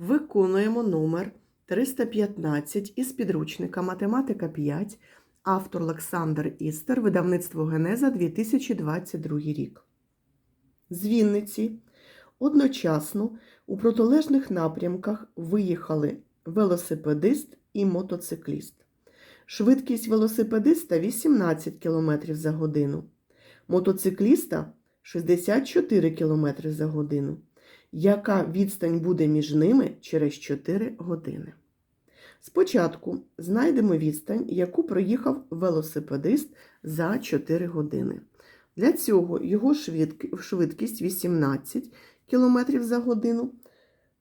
Виконуємо номер 315 із підручника Математика 5, автор Олександр Істер, видавництво Генеза 2022 рік. З Вінниці одночасно у протилежних напрямках виїхали велосипедист і мотоцикліст. Швидкість велосипедиста 18 км за годину, мотоцикліста 64 км за годину. Яка відстань буде між ними через 4 години? Спочатку знайдемо відстань, яку проїхав велосипедист за 4 години. Для цього його швидкість 18 км за годину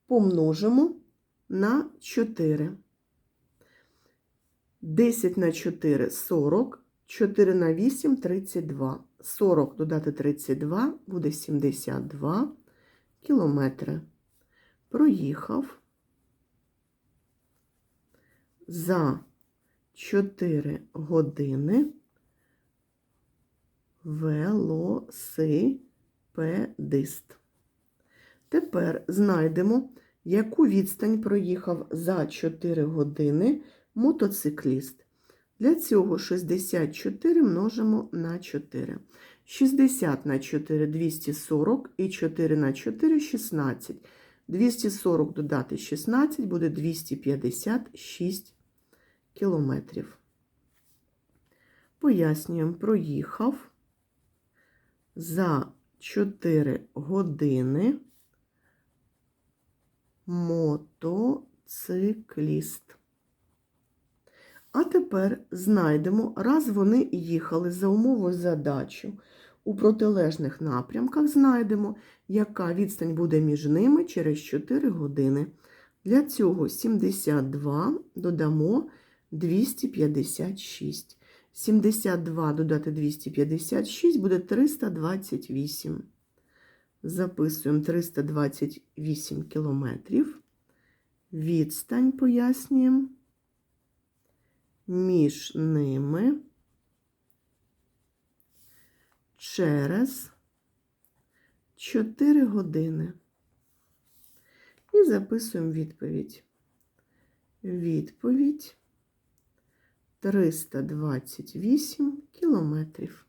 помножимо на 4. 10 на 4 – 40, 4 на 8 – 32. 40 додати 32 буде 72 кілометри. Проїхав за 4 години велосипедист. Тепер знайдемо, яку відстань проїхав за 4 години мотоцикліст. Для цього 64 множимо на 4. 60 на 4 – 240 і 4 на 4 – 16. 240 додати 16 буде 256 кілометрів. Пояснюємо, проїхав за 4 години мотоцикліст. А тепер знайдемо, раз вони їхали за умовою задачу у протилежних напрямках, знайдемо, яка відстань буде між ними через 4 години. Для цього 72 додамо 256. 72 додати 256 буде 328. Записуємо 328 кілометрів. Відстань пояснюємо між ними через 4 години. І записуємо відповідь. Відповідь 328 кілометрів.